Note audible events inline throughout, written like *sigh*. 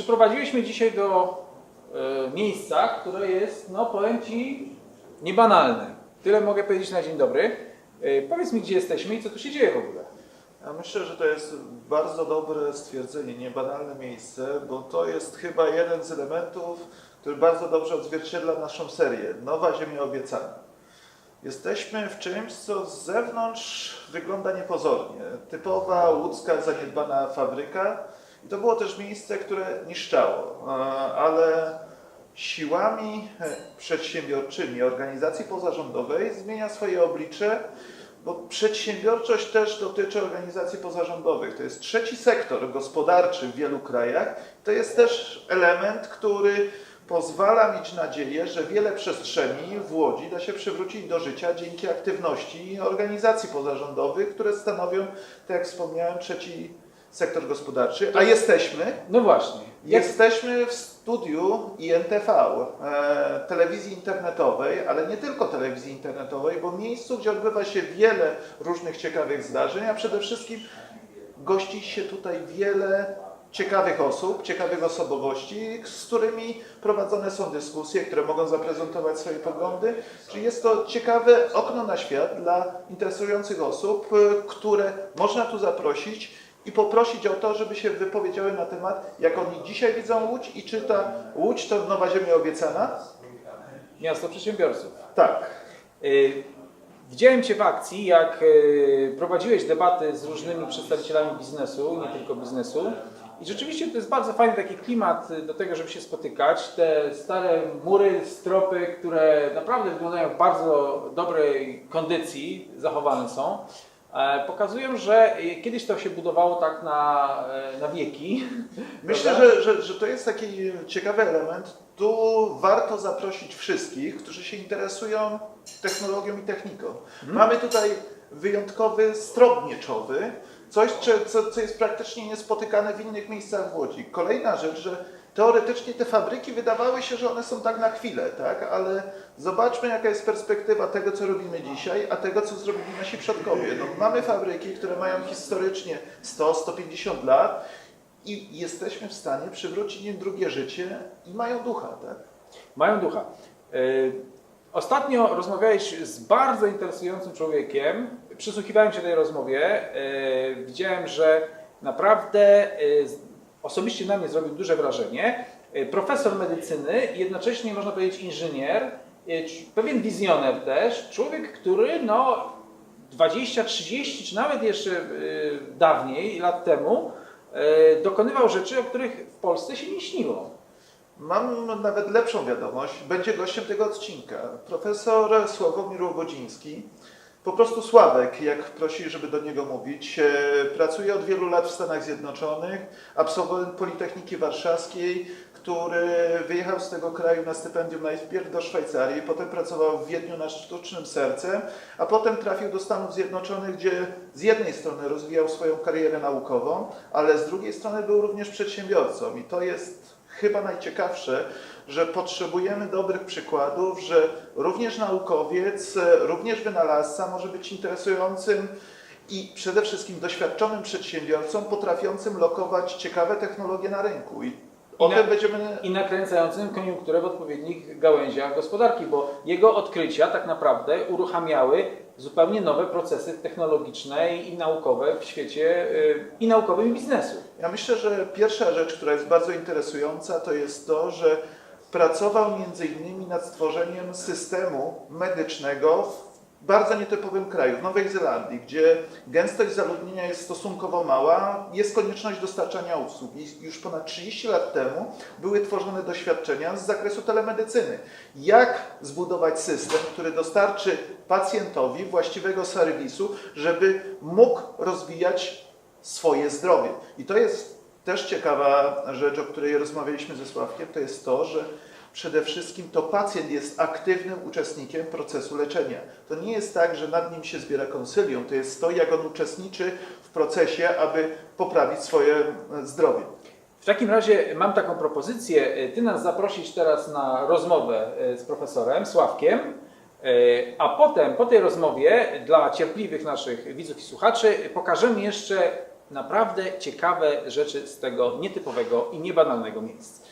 przyprowadziliśmy dzisiaj do e, miejsca, które jest, no powiem Ci, niebanalne. Tyle mogę powiedzieć na dzień dobry. E, powiedz mi, gdzie jesteśmy i co tu się dzieje w ogóle. Ja myślę, że to jest bardzo dobre stwierdzenie, niebanalne miejsce, bo to jest chyba jeden z elementów, który bardzo dobrze odzwierciedla naszą serię Nowa Ziemia Obiecana. Jesteśmy w czymś, co z zewnątrz wygląda niepozornie. Typowa łódzka zaniedbana fabryka. I to było też miejsce, które niszczało, e, ale siłami e, przedsiębiorczymi organizacji pozarządowej zmienia swoje oblicze bo przedsiębiorczość też dotyczy organizacji pozarządowych. To jest trzeci sektor gospodarczy w wielu krajach. To jest też element, który pozwala mieć nadzieję, że wiele przestrzeni w Łodzi da się przywrócić do życia dzięki aktywności organizacji pozarządowych, które stanowią, tak jak wspomniałem, trzeci sektor gospodarczy. A jesteśmy No właśnie. Jesteśmy w studiu INTV, e, telewizji internetowej, ale nie tylko telewizji internetowej, bo miejscu, gdzie odbywa się wiele różnych ciekawych zdarzeń, a przede wszystkim gości się tutaj wiele ciekawych osób, ciekawych osobowości, z którymi prowadzone są dyskusje, które mogą zaprezentować swoje poglądy. Czyli jest to ciekawe okno na świat dla interesujących osób, e, które można tu zaprosić i poprosić o to, żeby się wypowiedziały na temat, jak oni dzisiaj widzą Łódź i czy ta Łódź to nowa ziemia obiecana? miasto przedsiębiorców. Tak. Y, Widziałem Cię w akcji, jak y, prowadziłeś debaty z różnymi przedstawicielami biznesu, nie tylko biznesu. I rzeczywiście to jest bardzo fajny taki klimat y, do tego, żeby się spotykać. Te stare mury, stropy, które naprawdę wyglądają w bardzo dobrej kondycji, zachowane są, pokazują, że kiedyś to się budowało tak na, e, na wieki. *laughs* Myślę, że, że, że to jest taki ciekawy element. Tu warto zaprosić wszystkich, którzy się interesują technologią i techniką. Mamy tutaj wyjątkowy strop mieczowy, coś, co, co, co jest praktycznie niespotykane w innych miejscach w Łodzi. Kolejna rzecz, że teoretycznie te fabryki wydawały się, że one są tak na chwilę, tak? ale zobaczmy jaka jest perspektywa tego, co robimy dzisiaj, a tego, co zrobili nasi przodkowie. No, mamy fabryki, które mają historycznie 100-150 lat i jesteśmy w stanie przywrócić im drugie życie i mają ducha, tak? Mają ducha. Y, Ostatnio rozmawiałeś z bardzo interesującym człowiekiem. Przysłuchiwałem się tej rozmowie. Y, Widziałem, że naprawdę y, osobiście na mnie zrobił duże wrażenie. Y, Profesor medycyny, jednocześnie można powiedzieć inżynier, c- pewien wizjoner też, człowiek, który no 20, 30 czy nawet jeszcze y, dawniej, lat temu, dokonywał rzeczy, o których w Polsce się nie śniło. Mam nawet lepszą wiadomość. Będzie gościem tego odcinka. Profesor Sławomir Łobodziński, po prostu Sławek, jak prosi, żeby do niego mówić, e, pracuje od wielu lat w Stanach Zjednoczonych, absolwent Politechniki Warszawskiej, który wyjechał z tego kraju na stypendium najpierw do Szwajcarii, potem pracował w Wiedniu nad sztucznym sercem, a potem trafił do Stanów Zjednoczonych, gdzie z jednej strony rozwijał swoją karierę naukową, ale z drugiej strony był również przedsiębiorcą. I to jest chyba najciekawsze, że potrzebujemy dobrych przykładów, że również naukowiec, e, również wynalazca może być interesującym i przede wszystkim doświadczonym przedsiębiorcą, potrafiącym lokować ciekawe technologie na rynku. I o I na- będziemy i nakręcającym koniunkturę w odpowiednich gałęziach gospodarki, bo jego odkrycia tak naprawdę uruchamiały zupełnie nowe procesy technologiczne i naukowe w świecie y, i naukowym i biznesu. Ja myślę, że pierwsza rzecz, która jest bardzo interesująca, to jest to, że pracował innymi nad stworzeniem systemu medycznego w bardzo nietypowym kraju, w Nowej Zelandii, gdzie gęstość zaludnienia jest stosunkowo mała, jest konieczność dostarczania usług. I już ponad 30 lat temu były tworzone doświadczenia z zakresu telemedycyny. Jak zbudować system, który dostarczy pacjentowi właściwego serwisu, żeby mógł rozwijać swoje zdrowie. I to jest też ciekawa rzecz, o której rozmawialiśmy ze Sławkiem, to jest to, że przede wszystkim to pacjent jest aktywnym uczestnikiem procesu leczenia. To nie jest tak, że nad nim się zbiera konsylium, to jest to, jak on uczestniczy w procesie, aby poprawić swoje e, zdrowie. W takim razie mam taką propozycję. y, Ty nas zaprosić teraz na rozmowę y, z profesorem Sławkiem, a potem po tej rozmowie dla cierpliwych naszych widzów i słuchaczy pokażemy jeszcze naprawdę ciekawe rzeczy z tego nietypowego i niebanalnego miejsca.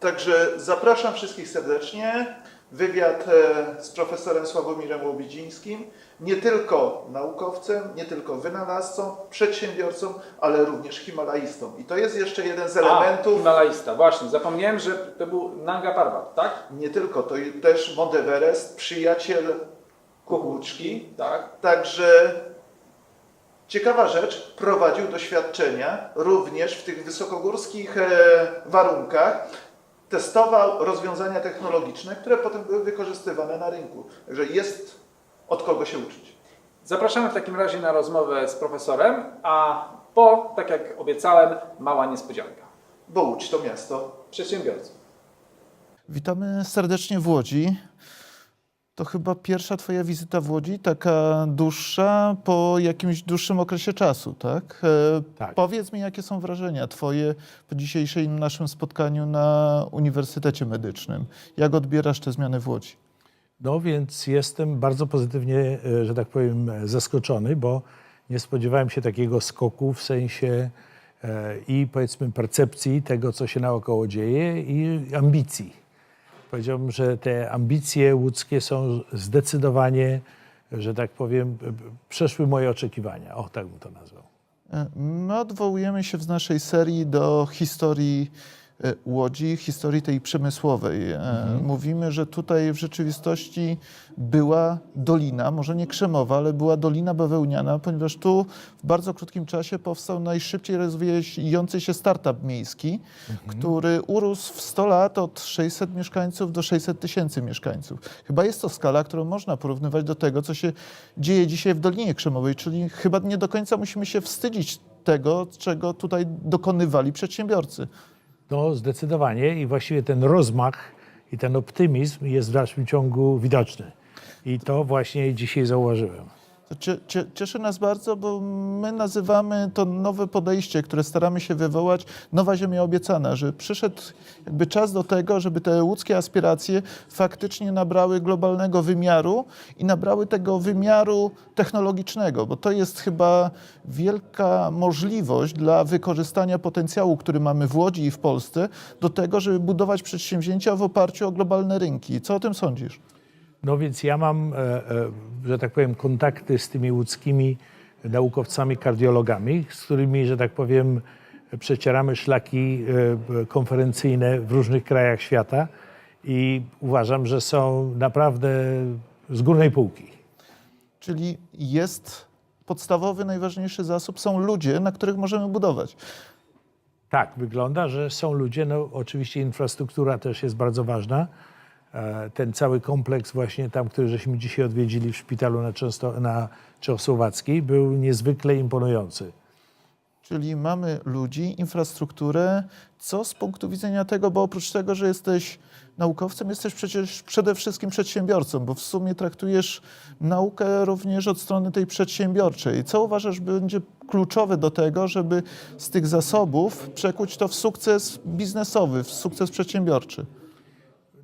Także zapraszam wszystkich serdecznie. Wywiad e, z profesorem Sławomirem Łobidzińskim. Nie tylko naukowcem, nie tylko wynalazcą, przedsiębiorcą, ale również himalaistą. I to jest jeszcze jeden z A, elementów. Himalajista, właśnie. Zapomniałem, że to był Nanga Parbat, tak? Nie tylko, to też Mount Everest, przyjaciel Kukuczki. Tak. Także ciekawa rzecz, prowadził doświadczenia również w tych wysokogórskich e, warunkach. Testował rozwiązania technologiczne, które potem były wykorzystywane na rynku. Także jest od kogo się uczyć. Zapraszamy w takim razie na rozmowę z profesorem, a po, tak jak obiecałem, mała niespodzianka. Bo Łódź to miasto Przedsiębiorców. Witamy serdecznie w Łodzi. To chyba pierwsza Twoja wizyta w Łodzi, taka dłuższa, po jakimś dłuższym okresie czasu, tak? E, Tak. Powiedz mi, jakie są wrażenia Twoje po dzisiejszym naszym spotkaniu na Uniwersytecie Medycznym? Jak odbierasz te zmiany w Łodzi? No więc jestem bardzo pozytywnie, e, że tak powiem, e, zaskoczony, bo nie spodziewałem się takiego skoku w sensie i powiedzmy percepcji tego, co się naokoło dzieje i ambicji. Powiedziałbym, że te ambicje łódzkie są zdecydowanie, że tak powiem, przeszły moje oczekiwania. O, tak bym to nazwał. E, My odwołujemy się w naszej serii do historii Łodzi, historii tej przemysłowej. E, Mówimy, że tutaj w rzeczywistości była dolina, może nie krzemowa, ale była dolina bawełniana, ponieważ tu w bardzo krótkim czasie powstał najszybciej rozwijający się startup miejski, który urósł w 100 lat od 600 mieszkańców do 600 tysięcy mieszkańców. Chyba jest to skala, którą można porównywać do tego, co się dzieje dzisiaj w Dolinie Krzemowej, czyli chyba nie do końca musimy się wstydzić tego, czego tutaj dokonywali przedsiębiorcy. No, zdecydowanie i właściwie ten rozmach i ten optymizm jest w dalszym ciągu widoczny. I to właśnie dzisiaj zauważyłem. Cieszy nas bardzo, bo my nazywamy to nowe podejście, które staramy się wywołać, nowa ziemia obiecana, że przyszedł jakby czas do tego, żeby te łódzkie aspiracje faktycznie nabrały globalnego wymiaru i nabrały tego wymiaru technologicznego, bo to jest chyba wielka możliwość dla wykorzystania potencjału, który mamy w Łodzi i w Polsce, do tego, żeby budować przedsięwzięcia w oparciu o globalne rynki. Co o tym sądzisz? No więc ja mam, e, e, że tak powiem, kontakty z tymi łódzkimi naukowcami, kardiologami, z którymi, że tak powiem, przecieramy szlaki e, konferencyjne w różnych krajach świata i uważam, że są naprawdę z górnej półki. Czyli jest podstawowy, najważniejszy zasób, są ludzie, na których możemy budować. Tak, wygląda, że są ludzie. No, oczywiście infrastruktura też jest bardzo ważna. E, Ten cały kompleks właśnie tam, który żeśmy dzisiaj odwiedzili w szpitalu na, Często, na Czechosłowackiej był niezwykle imponujący. Czyli mamy ludzi, infrastrukturę, co z punktu widzenia tego, bo oprócz tego, że jesteś naukowcem, jesteś przecież przede wszystkim przedsiębiorcą, bo w sumie traktujesz naukę również od strony tej przedsiębiorczej. Co uważasz będzie kluczowe do tego, żeby z tych zasobów przekuć to w sukces biznesowy, w sukces przedsiębiorczy?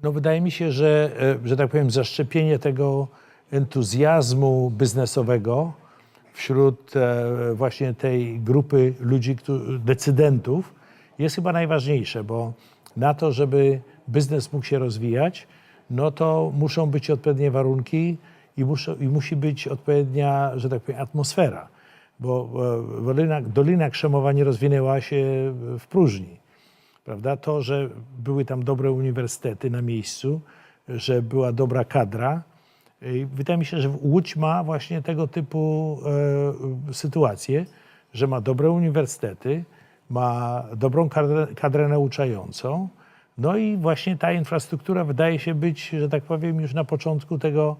No, wydaje mi się, że, e, że tak powiem, zaszczepienie tego entuzjazmu biznesowego wśród e, właśnie tej grupy ludzi, decydentów, jest chyba najważniejsze, bo na to, żeby biznes mógł się rozwijać, no to muszą być odpowiednie warunki i, muszą, i musi być odpowiednia, że tak powiem, atmosfera, bo e, Dolina, Dolina Krzemowa nie rozwinęła się w próżni prawda? To, że były tam dobre uniwersytety na miejscu, że była dobra kadra. I wydaje mi się, że Łódź ma właśnie tego typu e, sytuacje, że ma dobre uniwersytety, ma dobrą kadrę, kadrę nauczającą, no i właśnie ta infrastruktura wydaje się być, że tak powiem, już na początku tego,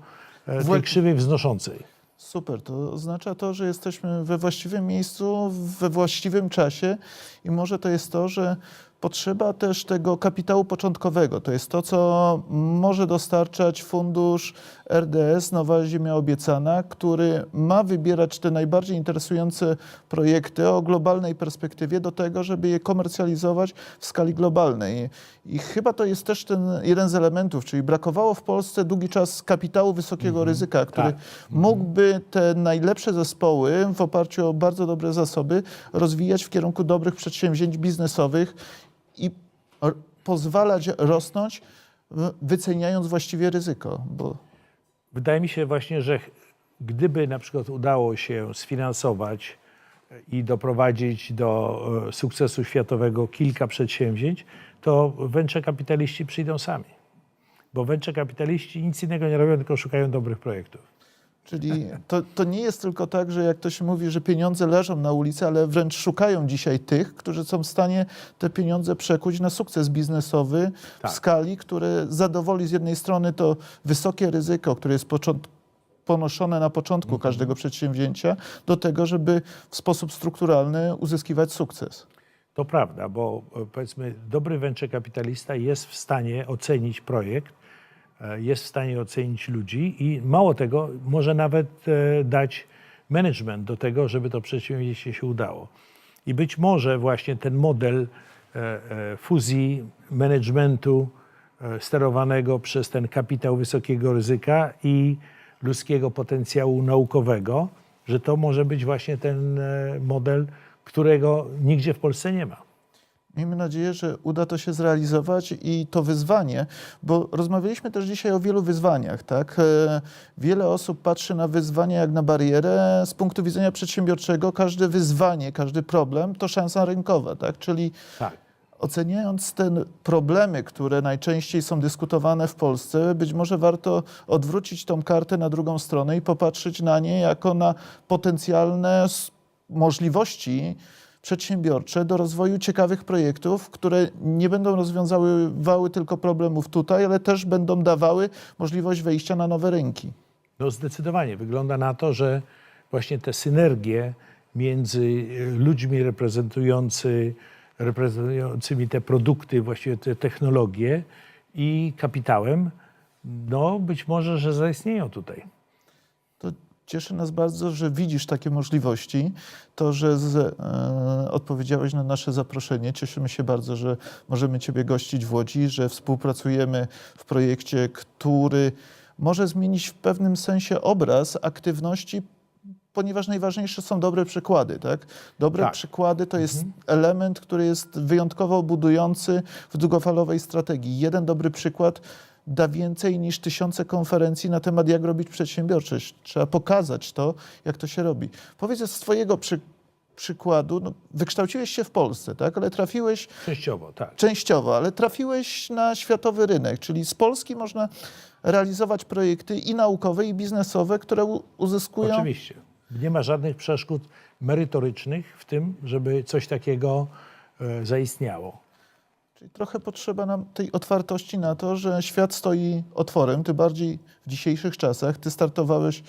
e, tej krzywej wznoszącej. Super, to oznacza to, że jesteśmy we właściwym miejscu, we właściwym czasie i może to jest to, że potrzeba też tego kapitału początkowego. To jest to, co może dostarczać fundusz RDS Nowa Ziemia Obiecana, który ma wybierać te najbardziej interesujące projekty o globalnej perspektywie do tego, żeby je komercjalizować w skali globalnej. I chyba to jest też ten jeden z elementów, czyli brakowało w Polsce długi czas kapitału wysokiego ryzyka, który tak. mógłby te najlepsze zespoły w oparciu o bardzo dobre zasoby rozwijać w kierunku dobrych przedsięwzięć biznesowych i pozwalać rosnąć, wyceniając właściwie ryzyko. Bo Wydaje mi się właśnie, że gdyby na przykład udało się sfinansować i doprowadzić do e, sukcesu światowego kilka przedsięwzięć, to venture kapitaliści przyjdą sami. Bo venture kapitaliści nic innego nie robią, tylko szukają dobrych projektów. Czyli to, to nie jest tylko tak, że jak to się mówi, że pieniądze leżą na ulicy, ale wręcz szukają dzisiaj tych, którzy są w stanie te pieniądze przekuć na sukces biznesowy Tak. w skali, który zadowoli z jednej strony to wysokie ryzyko, które jest ponoszone na początku każdego przedsięwzięcia, do tego, żeby w sposób strukturalny uzyskiwać sukces. To prawda, bo e, powiedzmy, dobry venture kapitalista jest w stanie ocenić projekt, jest w stanie ocenić ludzi i mało tego, może nawet e, dać management do tego, żeby to przedsięwzięcie się udało. I być może właśnie ten model e, e, fuzji managementu e, sterowanego przez ten kapitał wysokiego ryzyka i ludzkiego potencjału naukowego, że to może być właśnie ten e, model, którego nigdzie w Polsce nie ma. Miejmy nadzieję, że uda to się zrealizować i to wyzwanie, bo rozmawialiśmy też dzisiaj o wielu wyzwaniach, tak? E, Wiele osób patrzy na wyzwanie jak na barierę. Z punktu widzenia przedsiębiorczego każde wyzwanie, każdy problem to szansa rynkowa, tak? Czyli Tak. oceniając te problemy, które najczęściej są dyskutowane w Polsce, być może warto odwrócić tą kartę na drugą stronę i popatrzeć na nie jako na potencjalne możliwości przedsiębiorcze do rozwoju ciekawych projektów, które nie będą rozwiązywały tylko problemów tutaj, ale też będą dawały możliwość wejścia na nowe rynki. No zdecydowanie. Wygląda na to, że właśnie te synergie między ludźmi reprezentujący, reprezentującymi te produkty, właściwie te technologie i kapitałem, no być może, że zaistnieją tutaj. Cieszy nas bardzo, że widzisz takie możliwości. To, że z, e, odpowiedziałeś na nasze zaproszenie. Cieszymy się bardzo, że możemy Ciebie gościć w Łodzi, że współpracujemy w projekcie, który może zmienić w pewnym sensie obraz aktywności, ponieważ najważniejsze są dobre przykłady. Tak? Dobre Tak. przykłady to jest element, który jest wyjątkowo budujący w długofalowej strategii. Jeden dobry przykład da więcej niż tysiące konferencji na temat, jak robić przedsiębiorczość. Trzeba pokazać to, jak to się robi. Powiedz z Twojego przy, przykładu, no, wykształciłeś się w Polsce, tak? ale trafiłeś Częściowo, tak. częściowo, ale trafiłeś na światowy rynek, czyli z Polski można realizować projekty i naukowe, i biznesowe, które uzyskują Oczywiście. Nie ma żadnych przeszkód merytorycznych w tym, żeby coś takiego e, zaistniało. Czyli trochę potrzeba nam tej otwartości na to, że świat stoi otworem, tym bardziej w dzisiejszych czasach. Ty startowałeś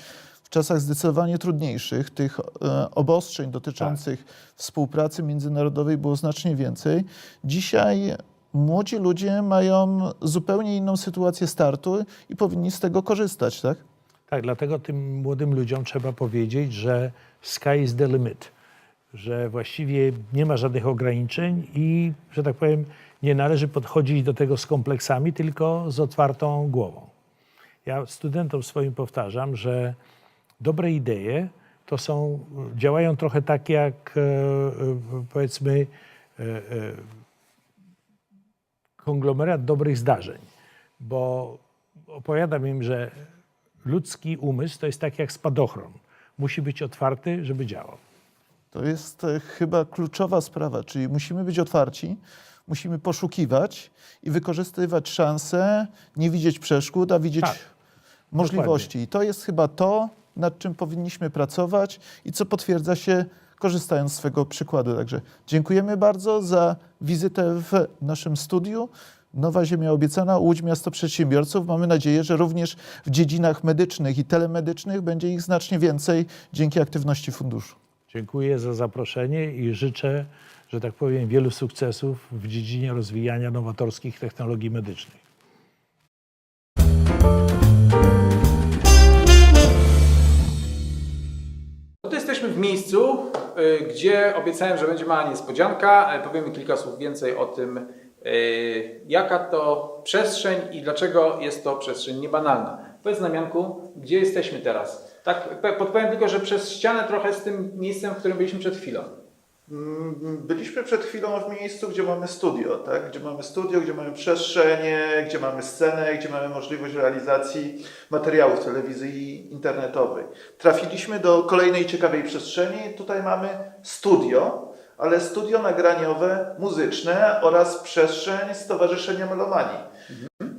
w czasach zdecydowanie trudniejszych. Tych e, obostrzeń dotyczących współpracy międzynarodowej było znacznie więcej. Dzisiaj młodzi ludzie mają zupełnie inną sytuację startu i powinni z tego korzystać, tak? Tak, dlatego tym młodym ludziom trzeba powiedzieć, że sky is the limit, że właściwie nie ma żadnych ograniczeń i, że tak powiem, nie należy podchodzić do tego z kompleksami, tylko z otwartą głową. Ja studentom swoim powtarzam, że dobre idee to są, działają trochę tak jak e, e, powiedzmy e, konglomerat dobrych zdarzeń, bo opowiadam im, że ludzki umysł to jest tak jak spadochron. Musi być otwarty, żeby działał. To jest e, chyba kluczowa sprawa, czyli musimy być otwarci, musimy poszukiwać i wykorzystywać szanse, nie widzieć przeszkód, a widzieć Tak, możliwości. I to jest chyba to, nad czym powinniśmy pracować i co potwierdza się korzystając z swego przykładu. Także dziękujemy bardzo za wizytę w naszym studiu. Nowa Ziemia Obiecana, Łódź Miasto Przedsiębiorców. Mamy nadzieję, że również w dziedzinach medycznych i telemedycznych będzie ich znacznie więcej dzięki aktywności funduszu. Dziękuję za zaproszenie i życzę że tak powiem, wielu sukcesów w dziedzinie rozwijania nowatorskich technologii medycznych. No to jesteśmy w miejscu, y, gdzie obiecałem, że będzie mała niespodzianka. E, Powiemy kilka słów więcej o tym, y, jaka to przestrzeń i dlaczego jest to przestrzeń niebanalna. Powiedz Namianku, gdzie jesteśmy teraz? Tak, podpowiem tylko, że przez ścianę trochę z tym miejscem, w którym byliśmy przed chwilą. Mm, Byliśmy przed chwilą w miejscu, gdzie mamy studio, tak? gdzie mamy studio, gdzie mamy przestrzenie, gdzie mamy scenę, gdzie mamy możliwość realizacji materiałów telewizji internetowej. Trafiliśmy do kolejnej ciekawej przestrzeni. Tutaj mamy studio, ale studio nagraniowe, muzyczne oraz przestrzeń Stowarzyszenia Melomanii.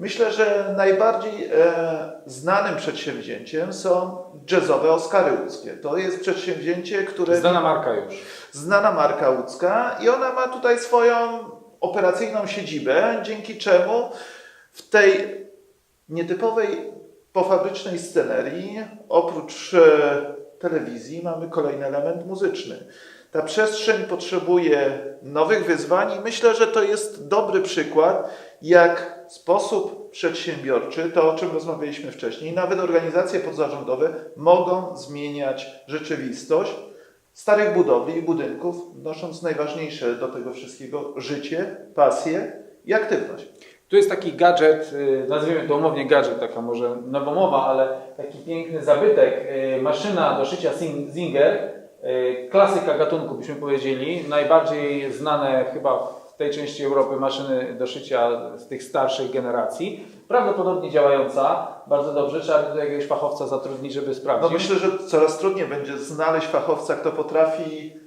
Myślę, że najbardziej e, znanym przedsięwzięciem są jazzowe Oscary łódzkie. To jest przedsięwzięcie, które Znana marka już. znana marka łódzka i ona ma tutaj swoją operacyjną siedzibę, dzięki czemu w tej nietypowej pofabrycznej scenerii oprócz e, telewizji mamy kolejny element muzyczny. Ta przestrzeń potrzebuje nowych wyzwań i myślę, że to jest dobry przykład, jak sposób przedsiębiorczy, to o czym rozmawialiśmy wcześniej, nawet organizacje podzarządowe mogą zmieniać rzeczywistość starych budowli i budynków, wnosząc najważniejsze do tego wszystkiego życie, pasję i aktywność. Tu jest taki gadżet, y, nazwijmy to umownie gadżet, taka może nowomowa, ale taki piękny zabytek, y, maszyna do szycia y, klasyka gatunku byśmy powiedzieli, najbardziej znane chyba w tej części Europy maszyny do szycia z tych starszych generacji, prawdopodobnie działająca. Bardzo dobrze, trzeba by tu jakiegoś fachowca zatrudnić, żeby No sprawdzić. myślę, że coraz trudniej będzie znaleźć fachowca, kto potrafi e,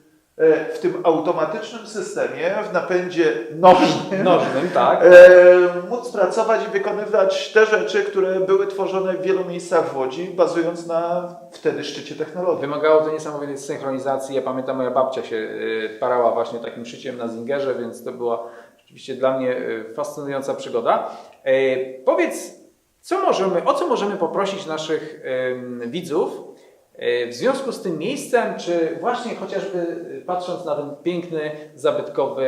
w tym automatycznym systemie, w napędzie nożnym, *laughs* Nożnym, tak. e, móc pracować i wykonywać te rzeczy, które były tworzone w wielu miejscach w Łodzi, bazując na wtedy szczycie technologii. Wymagało to niesamowitej synchronizacji. Ja pamiętam, moja babcia się y, parała właśnie takim szyciem na Zingerze, więc to była rzeczywiście dla mnie fascynująca przygoda. E, Powiedz, co możemy, o co możemy poprosić naszych widzów e, w związku z tym miejscem, czy właśnie chociażby y, patrząc na ten piękny, zabytkowy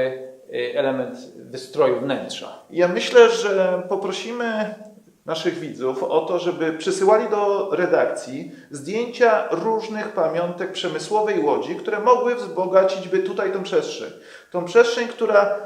y, element wystroju wnętrza. Ja myślę, że poprosimy naszych widzów o to, żeby przysyłali do redakcji zdjęcia różnych pamiątek przemysłowej Łodzi, które mogły wzbogacić by tutaj tą przestrzeń. Tą przestrzeń, która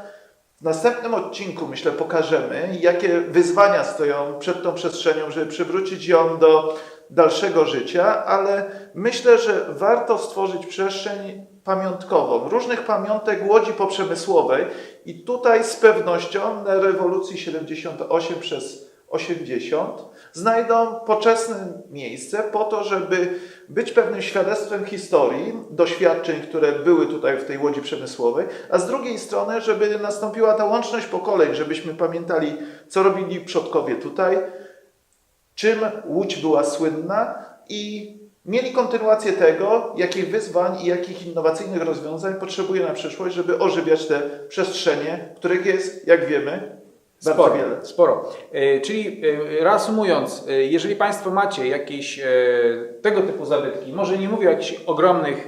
w następnym odcinku, myślę, pokażemy, jakie wyzwania stoją przed tą przestrzenią, żeby przywrócić ją do dalszego życia, ale myślę, że warto stworzyć przestrzeń pamiątkową, różnych pamiątek Łodzi poprzemysłowej. I tutaj z pewnością na rewolucji 78 przez 80 znajdą poczesne miejsce po to, żeby być pewnym świadectwem historii, doświadczeń, które były tutaj w tej łodzi przemysłowej, a z drugiej strony, żeby nastąpiła ta łączność pokoleń, żebyśmy pamiętali, co robili przodkowie tutaj, czym Łódź była słynna i mieli kontynuację tego, jakich wyzwań i jakich innowacyjnych rozwiązań potrzebuje na przyszłość, żeby ożywiać te przestrzenie, których jest, jak wiemy, Sporo, sporo. E, Czyli e, reasumując, e, jeżeli Państwo macie jakieś tego typu zabytki, może nie mówię o jakichś ogromnych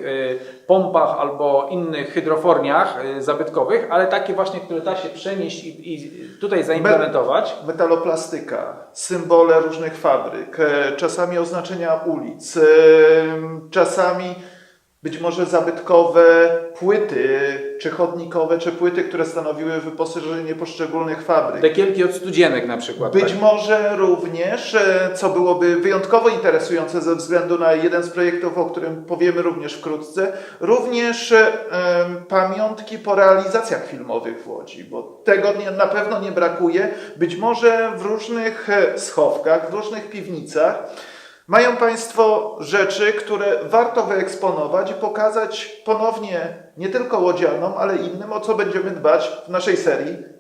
pompach albo innych hydroforniach zabytkowych, ale takie właśnie, które da się przenieść i, tutaj zaimplementować. Metaloplastyka, symbole różnych fabryk, czasami oznaczenia ulic, czasami być może zabytkowe płyty, czy chodnikowe, czy płyty, które stanowiły wyposażenie poszczególnych fabryk. Dekielki od studzienek na przykład. Być tak? może również, e, co byłoby wyjątkowo interesujące ze względu na jeden z projektów, o którym powiemy również wkrótce, również em, pamiątki po realizacjach filmowych w Łodzi, bo tego nie, na pewno nie brakuje. Być może w różnych e, schowkach, w różnych piwnicach mają Państwo rzeczy, które warto wyeksponować i pokazać ponownie nie tylko łodzianom, ale innym, o co będziemy dbać w naszej serii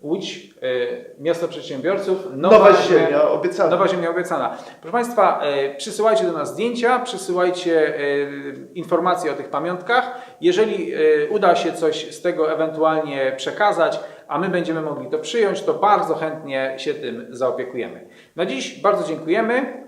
Łódź, e, miasto przedsiębiorców, Nowa Ziemia obiecana. Nowa Ziemia obiecana. Proszę Państwa, e, przysyłajcie do nas zdjęcia, przysyłajcie e, informacje o tych pamiątkach. Jeżeli e, uda się coś z tego ewentualnie przekazać, a my będziemy mogli to przyjąć, to bardzo chętnie się tym zaopiekujemy. Na dziś bardzo dziękujemy.